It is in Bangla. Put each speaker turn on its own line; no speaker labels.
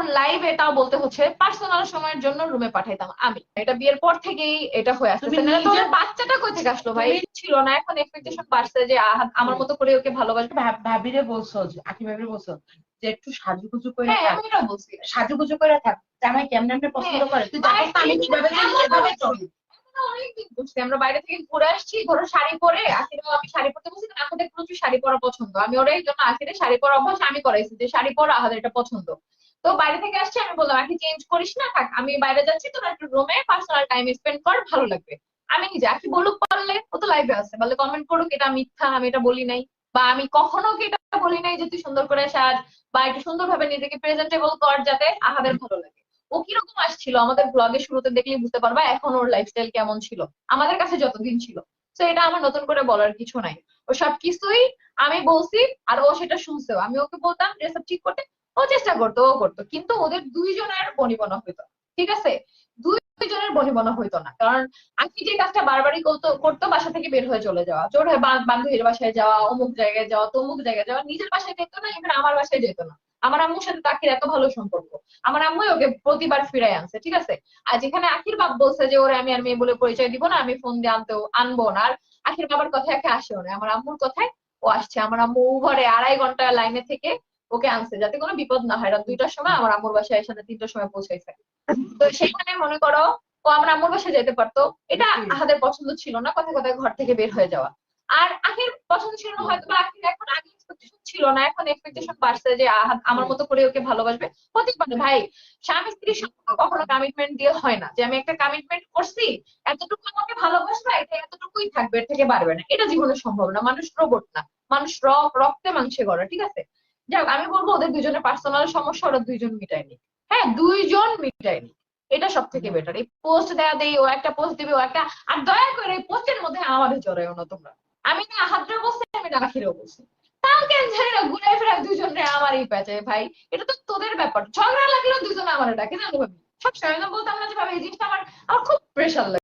এখন লাইভ এটাও বলতে হচ্ছে পার্সোনাল সময়ের জন্য রুমে পাঠাইতাম আমি। এটা বিয়ের পর থেকেই এটা হয়ে আসছে
তুমি
নাহলে তো বাচ্চাটা কই থেকে আসলো ভাই? ছিল না এখন এক্সপেকটেশন বাড়ছে যে আমার মতো করে ওকে ভালোবাসবে।
ভাব- ভাবিরে বলছো যে আকি ভাবিরে বলছো যে একটু সাজুগুজু করে
হ্যাঁ
সাজুগুজু করে থাক। জামাই কেমন কেমন পছন্দ করে? তুই জানিস আমি কীভাবে এভাবে চলি
আমরা অনেকদিন আমরা বাইরে থেকে ঘুরে আসছি ধরো শাড়ি পরে আখিরাও আমি শাড়ি পরতে বলছি কারণ আমাদের প্রচুর শাড়ি পরা পছন্দ। আমি ওরা এই জন্য আখিরে শাড়ি পরা অভ্যাস আমি করাইছি যে শাড়ি পরা আহাদের এটা পছন্দ। তো বাইরে থেকে আসছি, আমি বললাম আখি চেঞ্জ করিস না? থাক, আমি বাইরে যাচ্ছি, তোরা একটু রুমে পার্সোনাল টাইম স্পেন্ড কর, ভালো লাগবে। আমি নিজে আখি বলুক পারলে? ও তো লাইভে আছে বলে কমেন্ট করুক, এটা মিথ্যা, আমি এটা বলি নাই। বা, আমি কখনো কি এটা বলি নাই যে, তুই সুন্দর করে সাজ বা, একটু সুন্দরভাবে নিজেকে প্রেজেন্টেবল কর যাতে আহাদের ভালো লাগে। ও কীরকম আসছিল? আমাদের ব্লগের শুরুতে দেখলেই বুঝতে পারবা, এখন ওর লাইফস্টাইল কেমন ছিল? আমাদের কাছে যতদিন ছিল। তো এটা আমার নতুন করে বলার কিছু নাই। ও সব কিছুই আমি বলছি, আর ও সেটা শুনছেও। আমি ওকে বলতাম ড্রেস আপ ঠিক করতে? ও চেষ্টা করতো, ও করতো। কিন্তু ওদের দুইজনের বনিবনা হইতো, ঠিক আছে? দুইজনের বনিবনা হইতো না। কারণ আখি যে কাজটা বারবারই করতো করতো, বাসা থেকে বের হয়ে চলে যাওয়া। চোর হয়ে বান্ধবীর বাসায় যাওয়া, অমুক জায়গায় যাওয়া, তমুক জায়গায় যাওয়া, নিজের বাসায় যেত না এখানে আমার বাসায় যেত না। আমার আম্মুর সাথে তাকির এত ভালো সম্পর্ক। আমার আম্মুই ওকে প্রতিবার ফিরাই আনছে, ঠিক আছে? আর যেখানে আখির বাপ বলছে যে, ওরা আমি আর মেয়ে বলে পরিচয় দিব না, আমি ফোন দিয়ে আনতেও, আনব না। আর আখির বাবার কথায় একে আসেও না। আমার আম্মুর কথায় ও আসছে। আমার আম্মু ঘরে আড়াই ঘণ্টা লাইনে থেকে ওকে আনছে যাতে কোনো বিপদ না হয়। রাত দুইটার সময় আমার আম্মুর বাসায় এসে তিনটার সময় পৌঁছাইছে তো সেখানে মনে করো ও আমার আম্মুর বাসায় যেতে পারতো। এটা। আহাদের পছন্দ ছিল না কথা কথায় ঘর থেকে বের হয়ে যাওয়া। আর আখির পছন্দ ছিল না হয়তো আখির এখন আগে এক্সপেকটেশন ছিল না এখন এক্সপেকটেশন বাড়ছে যে আহাদ আমার মতো করে ওকে ভালোবাসবে। হতে পারে ভাই স্বামী স্ত্রীর সম্পর্ক কখনো কমিটমেন্ট দিয়ে হয় না। যে আমি একটা কমিটমেন্ট করছি এতটুকু আমাকে ভালোবাসবে এটা এতটুকুই থাকবে এর থেকে বাড়বে না। এটা জীবনে সম্ভব না মানুষ রোবট না। মানুষ রক্তে মাংসে গড়া ঠিক আছে? যাক আমি বলব ওদের দুজনের পার্সোনাল সমস্যা ওরা দুইজন মিটায়নি হ্যাঁ দুইজন মিটায়নি এটা সব থেকে বেটার এই পোস্ট দেয়া দেই ও একটা পোস্ট দিবে ও একটা আর দয়া করে এই পোস্টের মধ্যে আমাদের জড়াইও না তোমরা। আমি না হাতটা বলছি আমি না আখিরেও বলছি তাও কেন জানি না ঘুরে ফিরে দুজন আমার এই প্যাচে ভাই এটা তো তোদের ব্যাপার। ঝগড়া লাগলেও দুজনে আমার ডাকে জানো ভাবি? সবসময় আমি তো বলতাম না যে ভাবে এই জিনিসটা আমার আমার খুব প্রেশার লাগে।